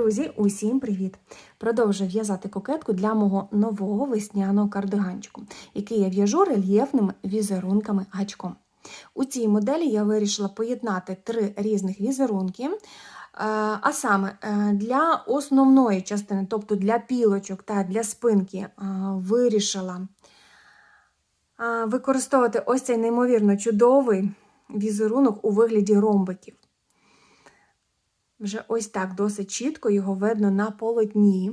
Друзі, усім привіт! Продовжую в'язати кокетку для мого нового весняного кардиганчику, який я в'яжу рельєфними візерунками гачком. У цій моделі я вирішила поєднати три різних візерунки. е, А саме е, для основної частини, тобто для пілочок та для спинки, е, вирішила використовувати ось цей неймовірно чудовий візерунок у вигляді ромбиків. Вже ось так досить чітко його видно на полотні.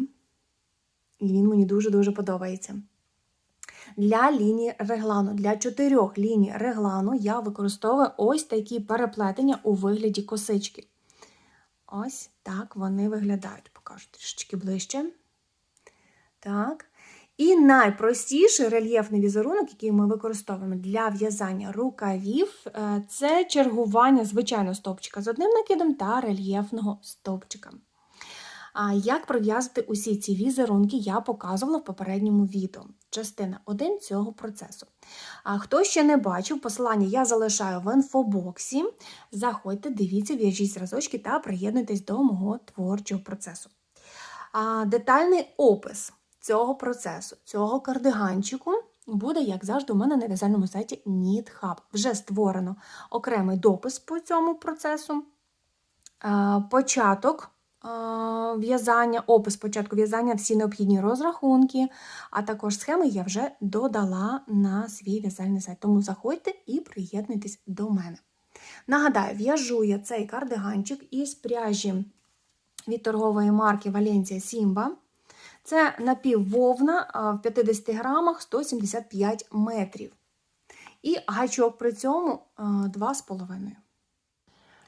І він мені дуже-дуже подобається. Для лінії реглану, для чотирьох ліній реглану я використовую ось такі переплетення у вигляді косички. Ось так вони виглядають. Покажу трішечки ближче. Так. І найпростіший рельєфний візерунок, який ми використовуємо для в'язання рукавів, е, це чергування звичайного стовпчика з одним накидом та рельєфного стовпчика. Як пров'язати усі ці візерунки, я показувала в попередньому відео. Частина 1 цього процесу. А хто ще не бачив, посилання я залишаю в інфобоксі. Заходьте, дивіться, в'яжіть зразочки та приєднуйтесь до мого творчого процесу. А, Детальний опис цього процесу, цього кардиганчику буде, як завжди, у мене на в'язальному сайті Knit. Вже створено окремий допис по цьому процесу, початок в'язання, опис початку в'язання, всі необхідні розрахунки, а також схеми я вже додала на свій в'язальний сайт. Тому заходьте і приєднуйтесь до мене. Нагадаю, в'яжу я цей кардиганчик із пряжі від торгової марки Валенція Сімба. Це напіввовна в 50 грамах 175 метрів. І гачок при цьому 2,5.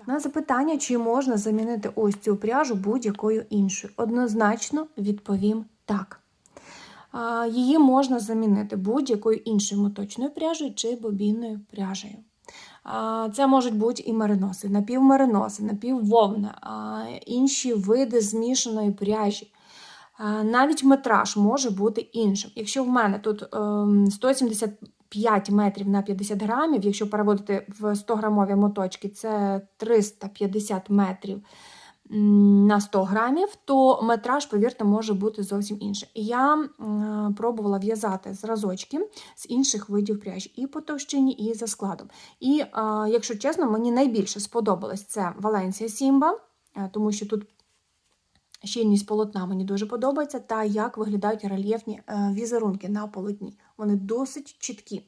На запитання, чи можна замінити ось цю пряжу будь-якою іншою. Однозначно відповім так. Її можна замінити будь-якою іншою моточною пряжею чи бобінною пряжею. Це можуть бути і мериноси, напівмериноси, напіввовна, інші види змішаної пряжі. Навіть метраж може бути іншим. Якщо в мене тут 175 метрів на 50 грамів, якщо переводити в 100 грамові моточки, це 350 метрів на 100 грамів, то метраж, повірте, може бути зовсім інший. Я пробувала в'язати зразочки з інших видів пряжі і по товщині, і за складом. І, якщо чесно, мені найбільше сподобалось це Валенсія Сімба, тому що тут Щільність полотна мені дуже подобається, та як виглядають рельєфні візерунки на полотні. Вони досить чіткі.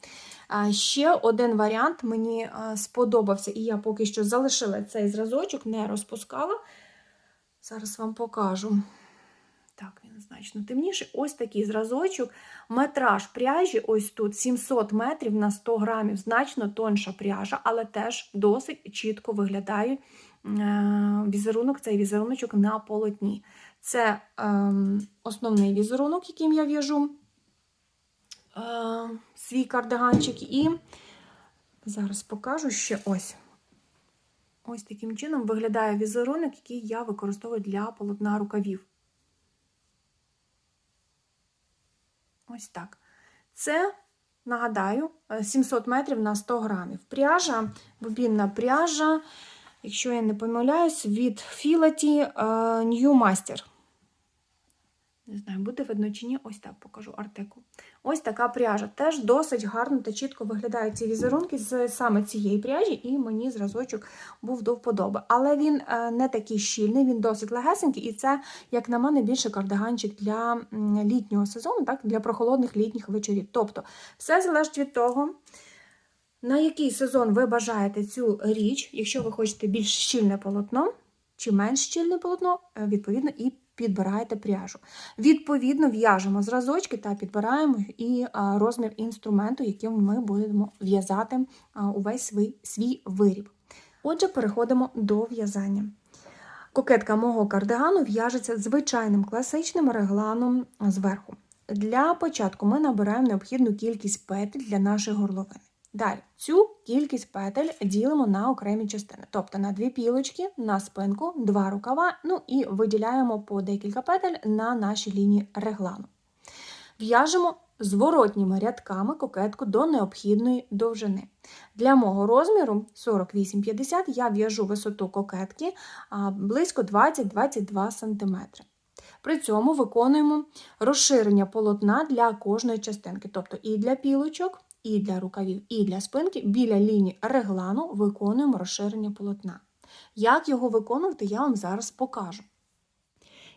Ще один варіант мені сподобався, і я поки що залишила цей зразочок, не розпускала. Зараз вам покажу. Так, він значно темніший. Ось такий зразочок. Метраж пряжі, ось тут 700 метрів на 100 грамів, значно тонша пряжа, але теж досить чітко виглядає візерунок, цей візеруночок на полотні. Це е, основний візерунок, яким я в'яжу е, свій кардиганчик. І зараз покажу ще ось. Ось таким чином виглядає візерунок, який я використовую для полотна рукавів. Ось так. Це, нагадаю, 700 метрів на 100 грамів. Пряжа, бобінна пряжа, якщо я не помиляюсь, від Філаті New Master. Не знаю, буде видно чи ні, ось так покажу артикул. Ось така пряжа. Теж досить гарно та чітко виглядають ці візерунки з саме цієї пряжі, і мені зразочок був до вподоби. Але він не такий щільний, він досить легесенький, і це, як на мене, більше кардиганчик для літнього сезону, так, для прохолодних літніх вечорів. Тобто, все залежить від того. На який сезон ви бажаєте цю річ, якщо ви хочете більш щільне полотно чи менш щільне полотно, відповідно, і підбираєте пряжу. Відповідно, в'яжемо зразочки та підбираємо і розмір інструменту, яким ми будемо в'язати увесь свій, свій виріб. Отже, переходимо до в'язання. Кокетка мого кардигану в'яжеться звичайним класичним регланом зверху. Для початку ми набираємо необхідну кількість петель для нашої горловини. Далі цю кількість петель ділимо на окремі частини, тобто на дві пілочки, на спинку, два рукава, ну і виділяємо по декілька петель на нашій лінії реглану. В'яжемо зворотніми рядками кокетку до необхідної довжини. Для мого розміру 48-50 я в'яжу висоту кокетки близько 20-22 см. При цьому виконуємо розширення полотна для кожної частинки, тобто і для пілочок, і для рукавів, і для спинки біля лінії реглану виконуємо розширення полотна. Як його виконувати, я вам зараз покажу.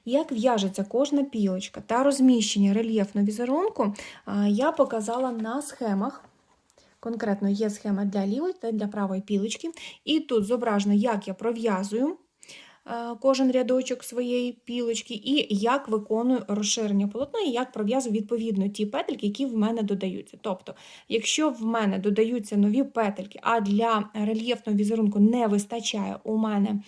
Як в'яжеться кожна пілочка та розміщення рельєфного візерунку, я показала на схемах. Конкретно є схема для лівої та для правої пілочки. І тут зображено, як я пров'язую кожен рядочок своєї пілочки, і як виконую розширення полотна, і як пров'язую відповідно ті петельки, які в мене додаються. Тобто, якщо в мене додаються нові петельки, а для рельєфного візерунку не вистачає у мене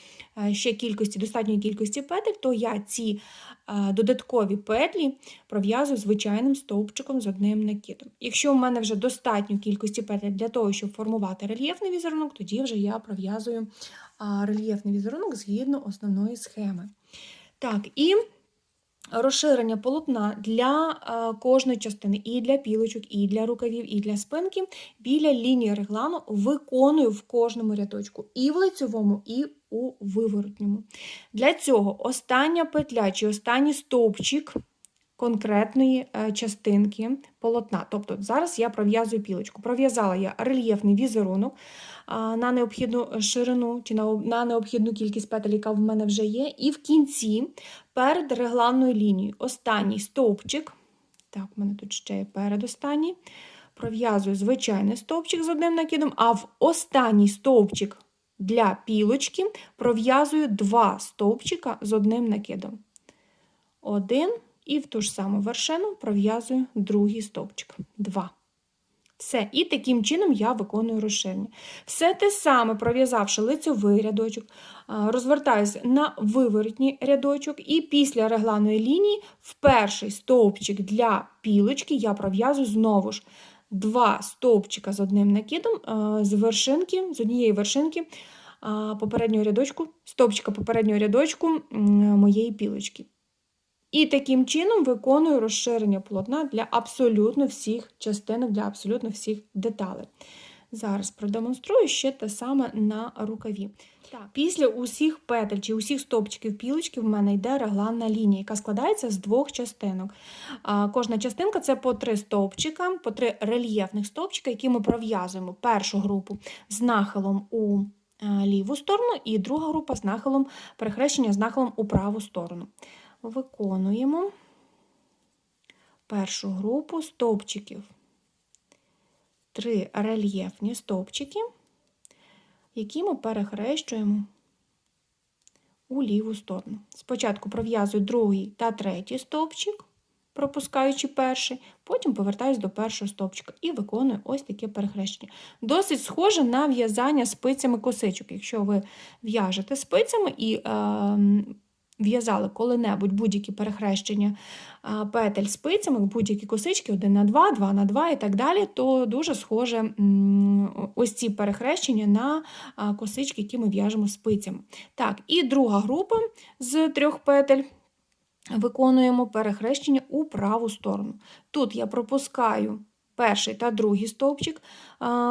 е, ще кількості, достатньої кількості петель, то я ці е, додаткові петлі пров'язую звичайним стовпчиком з одним накидом. Якщо в мене вже достатньо кількості петель для того, щоб формувати рельєфний візерунок, тоді вже я пров'язую рельєфний візерунок згідно основної схеми. Так, і розширення полотна для кожної частини, і для пілочок, і для рукавів, і для спинки біля лінії реглану виконую в кожному рядочку, і в лицьовому, і у виворотньому. Для цього остання петля чи останній стовпчик конкретної е, частинки полотна. Тобто зараз я пров'язую пілочку. Пров'язала я рельєфний візерунок на необхідну ширину чи на, необхідну кількість петель, яка в мене вже є. І в кінці перед регланною лінією останній стовпчик. Так, в мене тут ще є передостанній. Пров'язую звичайний стовпчик з одним накидом, а в останній стовпчик для пілочки пров'язую два стовпчика з одним накидом. Один і в ту ж саму вершину пров'язую другий стовпчик. Два. Все. І таким чином я виконую розширення. Все те саме, пров'язавши лицьовий рядочок, розвертаюся на виворотній рядочок, і після регланої лінії в перший стовпчик для пілочки я пров'язую знову ж два стовпчика з одним накидом з вершинки, з однієї вершинки попереднього рядочку, стовпчика попереднього рядочку моєї пілочки. І таким чином виконую розширення полотна для абсолютно всіх частинок, для абсолютно всіх деталей. Зараз продемонструю ще те саме на рукаві. Так. Після усіх петель чи усіх стовпчиків пілочки в мене йде регланна лінія, яка складається з двох частинок. А, Кожна частинка це по три стовпчика, по три рельєфних стовпчика, які ми пров'язуємо першу групу з нахилом у ліву сторону, і друга група з нахилом перехрещення з нахилом у праву сторону виконуємо першу групу стовпчиків. Три рельєфні стовпчики, які ми перехрещуємо у ліву сторону. Спочатку пров'язую другий та третій стовпчик, пропускаючи перший, потім повертаюсь до першого стовпчика і виконую ось таке перехрещення. Досить схоже на в'язання спицями косичок. Якщо ви в'яжете спицями і е, в'язали коли-небудь будь-які перехрещення петель спицями, будь-які косички 1 на 2, 2 на 2 і так далі, то дуже схоже ось ці перехрещення на косички, які ми в'яжемо спицями. Так, І друга група з трьох петель. Виконуємо перехрещення у праву сторону. Тут я пропускаю перший та другий стовпчик,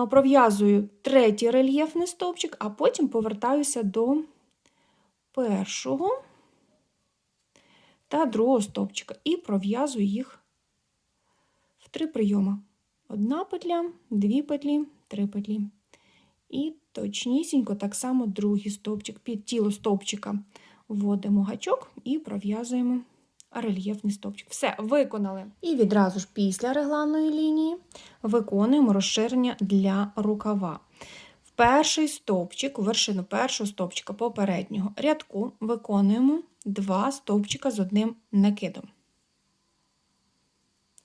пров'язую третій рельєфний стовпчик, а потім повертаюся до першого та другого стовпчика і пров'язую їх в три прийоми. Одна петля, дві петлі, три петлі. І точнісінько так само другий стовпчик. Під тіло стовпчика вводимо гачок і пров'язуємо рельєфний стовпчик. Все, виконали. І відразу ж після регланної лінії виконуємо розширення для рукава. В перший стовпчик, вершину першого стовпчика попереднього рядку виконуємо два стовпчика з одним накидом.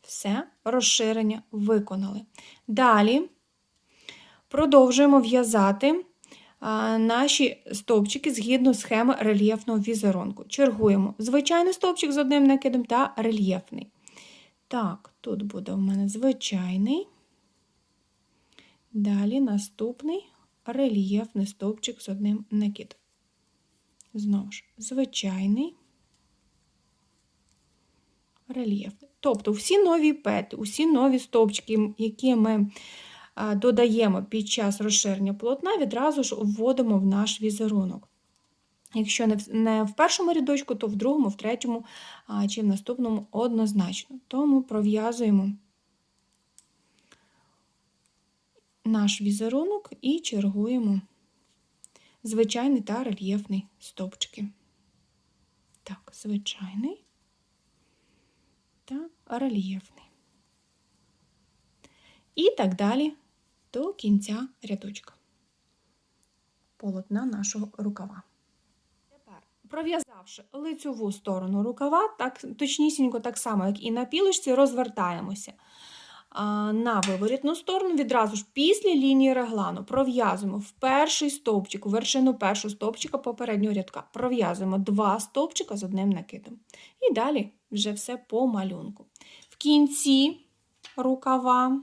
Все, розширення виконали. Далі продовжуємо в'язати наші стовпчики згідно схеми рельєфного візерунку. Чергуємо звичайний стовпчик з одним накидом та рельєфний. Так, тут буде у мене звичайний. Далі наступний рельєфний стовпчик з одним накидом. Знову ж, звичайний, рельєфний. Тобто всі нові петлі, усі нові стовпчики, які ми додаємо під час розширення полотна, відразу ж вводимо в наш візерунок. Якщо не в, першому рядочку, то в другому, в третьому чи в наступному однозначно. Тому пров'язуємо наш візерунок і чергуємо звичайний та рельєфний стовпчики. Так, звичайний та рельєфний. І так далі до кінця рядочка полотна нашого рукава. Тепер, пров'язавши лицьову сторону рукава, так, точнісінько так само, як і на пілочці, розвертаємося на виворітну сторону, відразу ж після лінії реглану пров'язуємо в перший стовпчик, у вершину першого стовпчика попереднього рядка, пров'язуємо два стовпчика з одним накидом. І далі вже все по малюнку. В кінці рукава,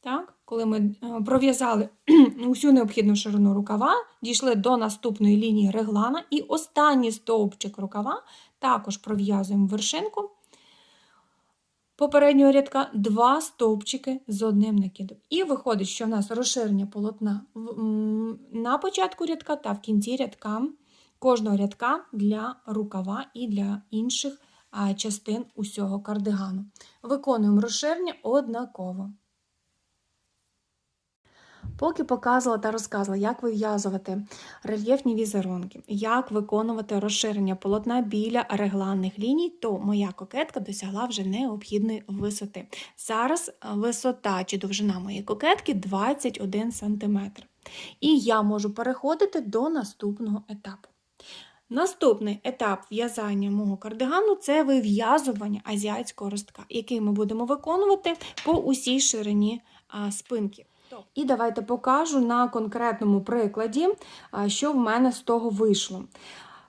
так, коли ми е, пров'язали усю необхідну ширину рукава, дійшли до наступної лінії реглана, і останній стовпчик рукава також пров'язуємо вершинку попереднього рядка два стовпчики з одним накидом. І виходить, що в нас розширення полотна на початку рядка та в кінці рядка кожного рядка для рукава і для інших частин усього кардигану. Виконуємо розширення однаково. Поки показувала та розказувала, як вив'язувати рельєфні візерунки, як виконувати розширення полотна біля регланних ліній, то моя кокетка досягла вже необхідної висоти. Зараз е, висота чи довжина моєї кокетки 21 см. І я можу переходити до наступного етапу. Наступний етап в'язання мого кардигану це вив'язування азіатського ростка, який ми будемо виконувати по усій ширині спинки. І давайте покажу на конкретному прикладі, що в мене з того вийшло.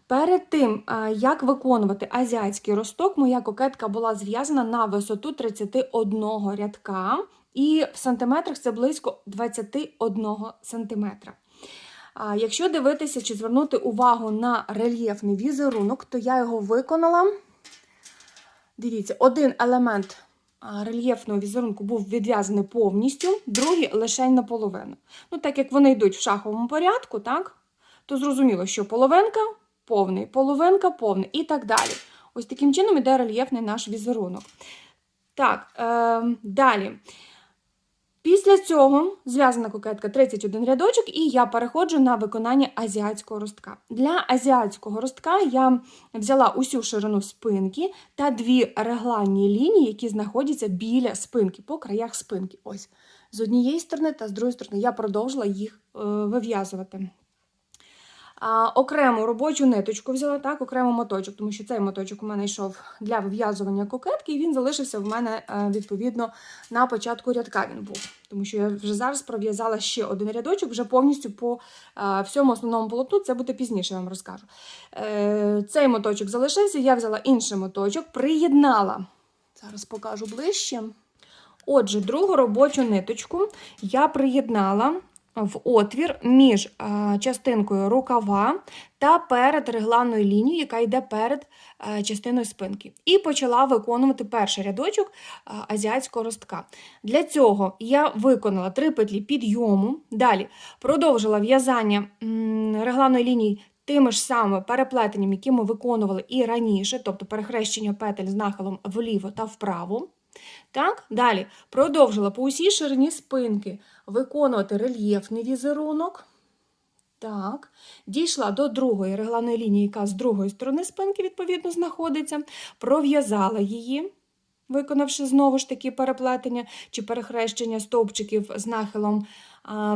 Перед тим, як виконувати азіатський росток, моя кокетка була зв'язана на висоту 31 рядка, і в сантиметрах це близько 21 сантиметра. Якщо дивитися чи звернути увагу на рельєфний візерунок, то я його виконала. Дивіться, один елемент рельєфного візерунку був відв'язаний повністю, другий лише наполовину. Ну, так як вони йдуть в шаховому порядку, так, то зрозуміло, що половинка повний, половинка повний і так далі. Ось таким чином іде рельєфний наш візерунок. Так, е, далі. Після цього зв'язана кокетка 31 рядочок, і я переходжу на виконання азіатського ростка. Для азіатського ростка я взяла усю ширину спинки та дві регланні лінії, які знаходяться біля спинки, по краях спинки. Ось з однієї сторони та з другої сторони я продовжила їх е, вив'язувати. А, окрему робочу ниточку взяла, так, окремо моточок, тому що цей моточок у мене йшов для вив'язування кокетки, і він залишився в мене е, відповідно на початку рядка він був. Тому що я вже зараз пров'язала ще один рядочок, вже повністю по е, всьому основному полотну, це буде пізніше, я вам розкажу. Е, цей моточок залишився, я взяла інший моточок, приєднала. Зараз покажу ближче. Отже, другу робочу ниточку я приєднала в отвір між частинкою рукава та перед регланною лінією, яка йде перед частиною спинки. І почала виконувати перший рядочок а, азіатського ростка. Для цього я виконала три петлі підйому, далі продовжила в'язання м, регланної лінії тими ж самими переплетеннями, які ми виконували і раніше, тобто перехрещення петель з нахилом вліво та вправо. Так, далі. Продовжила по усій ширині спинки. Виконувати рельєфний візерунок. Так, дійшла до другої регланої лінії, яка з другої сторони спинки, відповідно, знаходиться, пров'язала її, виконавши знову ж таки переплетення чи перехрещення стовпчиків з нахилом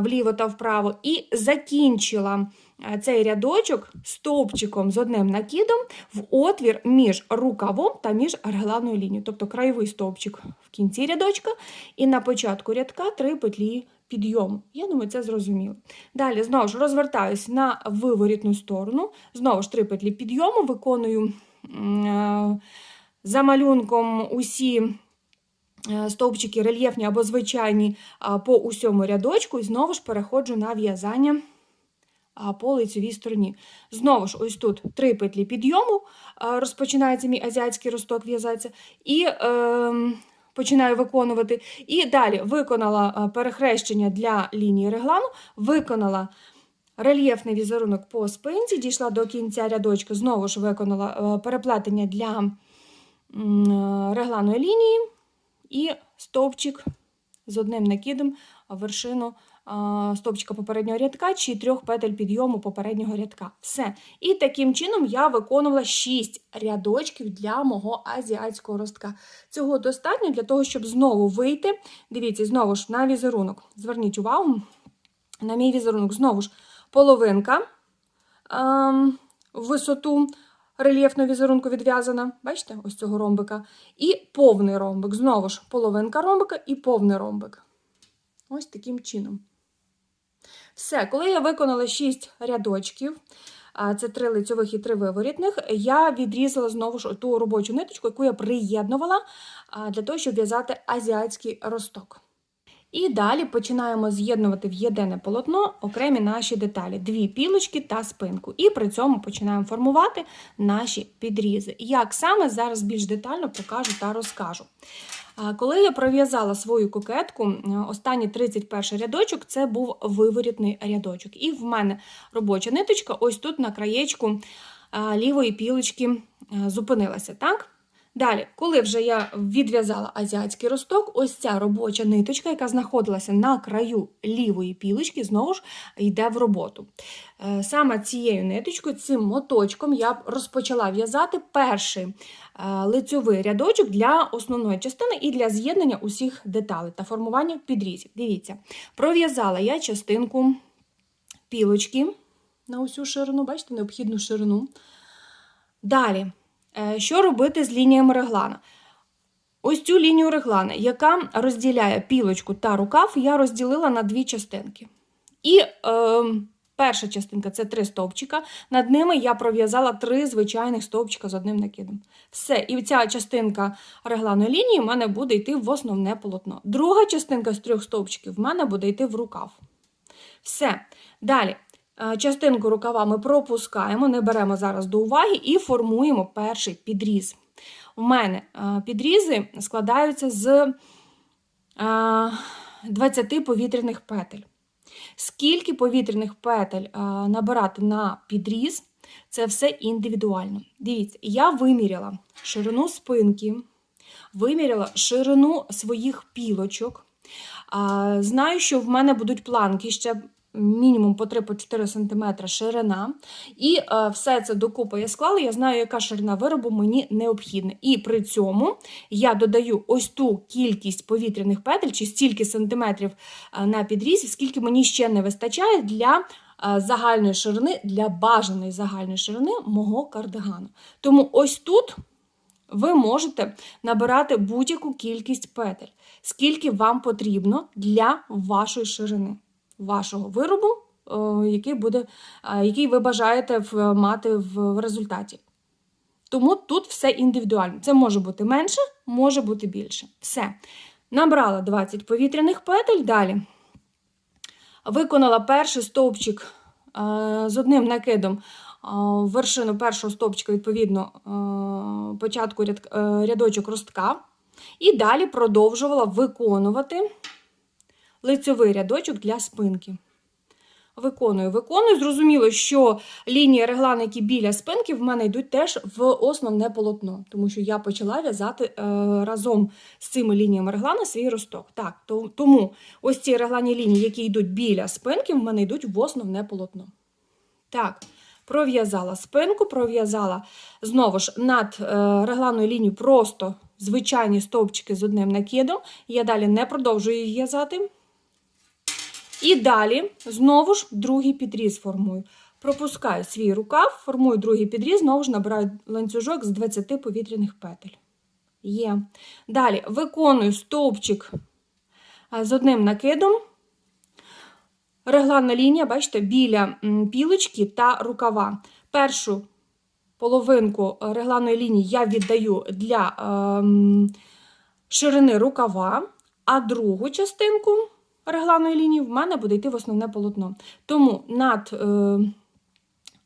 вліво та вправо, і закінчила цей рядочок стовпчиком з одним накидом в отвір між рукавом та між регланною лінією, тобто краєвий стовпчик в кінці рядочка, і на початку рядка три петлі підйому. Я думаю, це зрозуміло. Далі знову ж розвертаюсь на виворітну сторону, знову ж три петлі підйому, виконую е, за малюнком усі. е, Стовпчики рельєфні або звичайні по усьому рядочку, і знову ж переходжу на в'язання по лицевій стороні. Знову ж, ось тут три петлі підйому, розпочинається мій азіатський росток в'язатися, і е, починаю виконувати. І далі виконала перехрещення для лінії реглану, виконала рельєфний візерунок по спинці, дійшла до кінця рядочка, знову ж виконала е, переплетення для е, регланої лінії і стовпчик з одним накидом вершину стовпчика попереднього рядка чи трьох петель підйому попереднього рядка. Все. І таким чином я виконувала 6 рядочків для мого азіатського ростка. Цього достатньо для того, щоб знову вийти. Дивіться, знову ж на візерунок. Зверніть увагу, на мій візерунок знову ж половинка ем, в висоту рельєфного візерунку відв'язана. Бачите, ось цього ромбика. І повний ромбик. Знову ж половинка ромбика і повний ромбик. Ось таким чином. Все, коли я виконала 6 рядочків, це три лицьових і три виворітних, я відрізала знову ж ту робочу ниточку, яку я приєднувала для того, щоб в'язати азіатський росток. І далі починаємо з'єднувати в єдине полотно окремі наші деталі: дві пілочки та спинку. І при цьому починаємо формувати наші підрізи. Як саме зараз більш детально покажу та розкажу. Коли я пров'язала свою кокетку, останній 31 рядочок це був виворітний рядочок. І в мене робоча ниточка ось тут на краєчку лівої пілочки е, зупинилася. так? Далі, коли вже я відв'язала азіатський росток, ось ця робоча ниточка, яка знаходилася на краю лівої пілочки, знову ж йде в роботу. Е, Саме цією ниточкою, цим моточком я розпочала в'язати перший е, лицьовий рядочок для основної частини і для з'єднання усіх деталей та формування підрізів. Дивіться, пров'язала я частинку пілочки на усю ширину, бачите, необхідну ширину. Далі. Е, Що робити з лініями реглана? Ось цю лінію реглана, яка розділяє пілочку та рукав, я розділила на дві частинки. І е, перша частинка це три стовпчика. Над ними я пров'язала три звичайних стовпчика з одним накидом. Все, і ця частинка регланої лінії в мене буде йти в основне полотно. Друга частинка з трьох стовпчиків в мене буде йти в рукав. Все. Далі. Е, Частинку рукава ми пропускаємо, не беремо зараз до уваги і формуємо перший підріз. У мене е, підрізи складаються з е, 20 повітряних петель. Скільки повітряних петель е, набирати на підріз, це все індивідуально. Дивіться, я виміряла ширину спинки, виміряла ширину своїх пілочок. Знаю, що в мене будуть планки ще мінімум по 3-4 см ширина. І е, все це докупи я склала, я знаю, яка ширина виробу мені необхідна. І при цьому я додаю ось ту кількість повітряних петель, чи стільки сантиметрів е, на підрізі, скільки мені ще не вистачає для е, загальної ширини, для бажаної загальної ширини мого кардигану. Тому ось тут. Ви можете набирати будь-яку кількість петель, скільки вам потрібно для вашої ширини, вашого виробу, е, який, буде, е, який ви бажаєте мати в результаті. Тому тут все індивідуально. Це може бути менше, може бути більше. Все. Набрала 20 повітряних петель. Далі виконала перший стовпчик е, з одним накидом вершину першого стовпчика, відповідно, початку рядочок ростка. І далі продовжувала виконувати лицьовий рядочок для спинки. Виконую, виконую. Зрозуміло, що лінії реглани, які біля спинки, в мене йдуть теж в основне полотно, тому що я почала в'язати е, разом з цими лініями реглана свій росток. Так, то, тому ось ці реглані лінії, які йдуть біля спинки, в мене йдуть в основне полотно. Так, пров'язала спинку, пров'язала знову ж над е, регланною лінією просто звичайні стовпчики з одним накидом. Я далі не продовжую їх в'язати. І далі знову ж другий підріз формую. Пропускаю свій рукав, формую другий підріз, знову ж набираю ланцюжок з 20 повітряних петель. Є. Далі виконую стовпчик з одним накидом. Регланна лінія, бачите, біля пілочки та рукава. Першу половинку е, регланної лінії я віддаю для ем, ширини рукава, а другу частинку регланої лінії, в мене буде йти в основне полотно. Тому над е,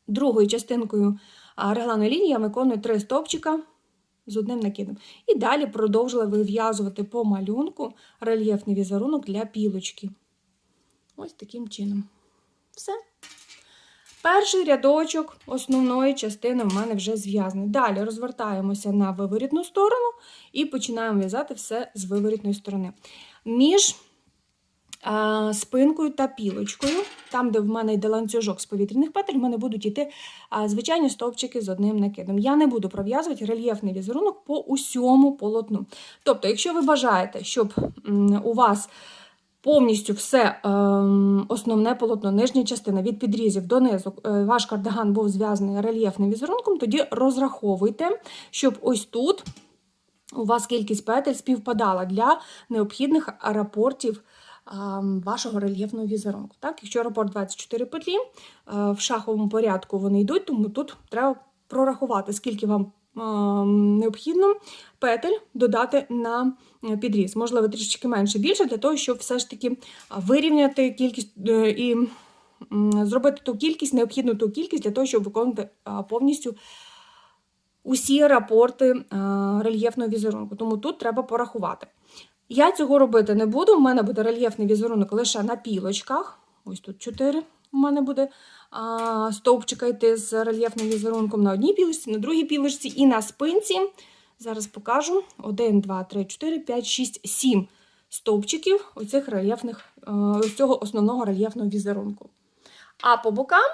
другою частинкою регланої лінії я виконую три стовпчика з одним накидом. І далі продовжила вив'язувати по малюнку рельєфний візерунок для пілочки. Ось таким чином. Все. Перший рядочок основної частини в мене вже зв'язаний. Далі розвертаємося на виворітну сторону і починаємо в'язати все з виворітної сторони. Між спинкою та пілочкою, там, де в мене йде ланцюжок з повітряних петель, в мене будуть йти звичайні стовпчики з одним накидом. Я не буду пров'язувати рельєфний візерунок по усьому полотну. Тобто, якщо ви бажаєте, щоб у вас повністю все ем, основне полотно, нижня частина від підрізів донизу, е, ваш кардиган був зв'язаний рельєфним візерунком, тоді розраховуйте, щоб ось тут у вас кількість петель співпадала для необхідних рапортів вашого рельєфного візерунку. Так? Якщо рапорт 24 петлі, е, в шаховому порядку вони йдуть, тому тут треба прорахувати, скільки вам ем, необхідно петель додати на е, підріз. Можливо, трішечки менше більше, для того, щоб все ж таки вирівняти кількість е, і зробити ту кількість, необхідну ту кількість для того, щоб виконувати а, повністю усі рапорти рельєфного візерунку. Тому тут треба порахувати. Я цього робити не буду. У мене буде рельєфний візерунок лише на пілочках. Ось тут 4 у мене буде а, стовпчика йти з рельєфним візерунком на одній пілочці, на другій пілочці і на спинці. Зараз покажу: 1, 2, 3, 4, 5, 6, 7 стовпчиків оцих рельєфних, е, ось цього основного рельєфного візерунку. А по бокам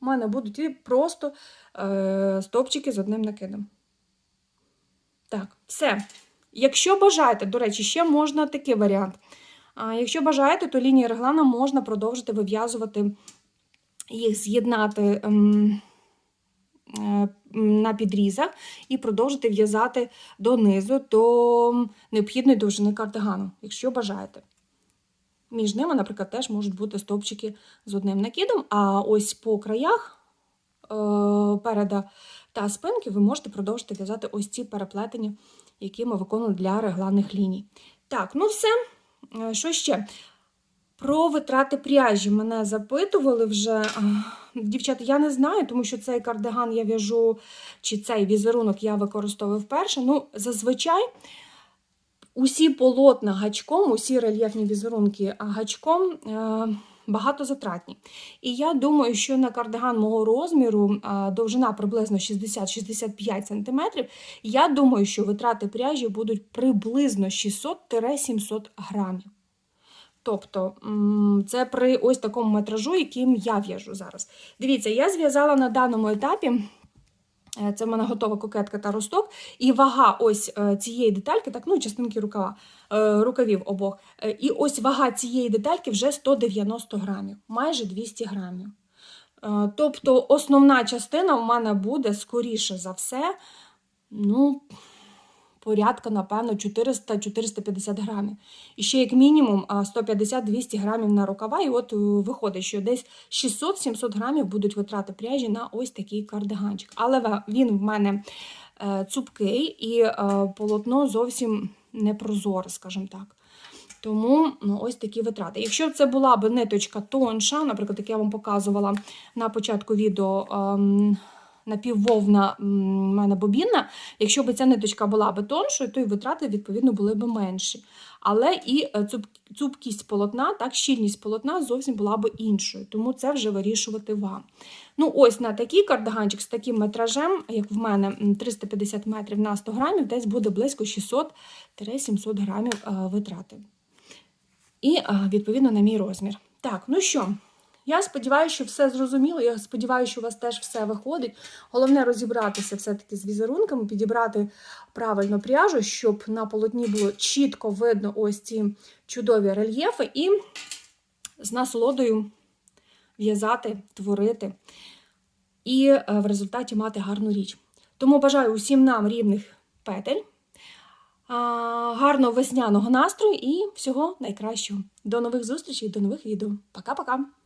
у мене будуть і просто е, стовпчики з одним накидом. Так, все. Якщо бажаєте, до речі, ще можна такий варіант. Якщо бажаєте, то лінії реглана можна продовжити вив'язувати їх з'єднати ем, е, на підрізах і продовжити в'язати донизу до необхідної довжини кардигану, якщо бажаєте. Між ними, наприклад, теж можуть бути стовпчики з одним накидом, а ось по краях переда та спинки ви можете продовжити в'язати ось ці переплетення, які ми виконуємо для регланних ліній. Так, ну все. Е, Що ще? Про витрати пряжі мене запитували вже. Дівчата, я не знаю, тому що цей кардиган я в'яжу, чи цей візерунок я використовую вперше. Ну, зазвичай усі полотна гачком, усі рельєфні візерунки гачком е, багатозатратні. І я думаю, що на кардиган мого розміру довжина приблизно 60-65 см. Я думаю, що витрати пряжі будуть приблизно 600-700 грамів. Тобто це при ось такому метражу, яким я в'яжу зараз. Дивіться, я зв'язала на даному етапі. е, Це в мене готова кокетка та росток. І вага ось е, цієї детальки, так, ну, частинки рукава, рукавів обох. Е, І ось вага цієї детальки вже 190 грамів, майже 200 грамів. Е, Тобто основна частина в мене буде, скоріше за все, ну, порядка, напевно, 400-450 грамів. І ще як мінімум 150-200 грамів на рукава. І от е, виходить, що десь 600-700 грамів будуть витрати пряжі на ось такий кардиганчик. Але він в мене е, цупкий і е, полотно зовсім не прозоре, скажімо так. Тому ну, ось такі витрати. Якщо це була б ниточка тонша, наприклад, як я вам показувала на початку відео. Напіввовна в мене бобінна, якщо б ця ниточка була б тоншою, то і витрати, відповідно, були б менші. Але і е, цупкість полотна, так, щільність полотна зовсім була б іншою. Тому це вже вирішувати вам. Ну, ось на такий кардиганчик з таким метражем, як в мене 350 метрів на 100 грамів, десь буде близько 600-700 грамів е, витрати. І, е, відповідно, на мій розмір. Так, ну що, я сподіваюся, що все зрозуміло. Я сподіваюся, що у вас теж все виходить. Головне розібратися все-таки з візерунками, підібрати правильно пряжу, щоб на полотні було чітко видно ось ці чудові рельєфи, і з насолодою в'язати, творити, і е, в результаті мати гарну річ. Тому бажаю усім нам рівних петель, гарного весняного настрою і всього найкращого. До нових зустрічей, до нових відео. Пока-пока!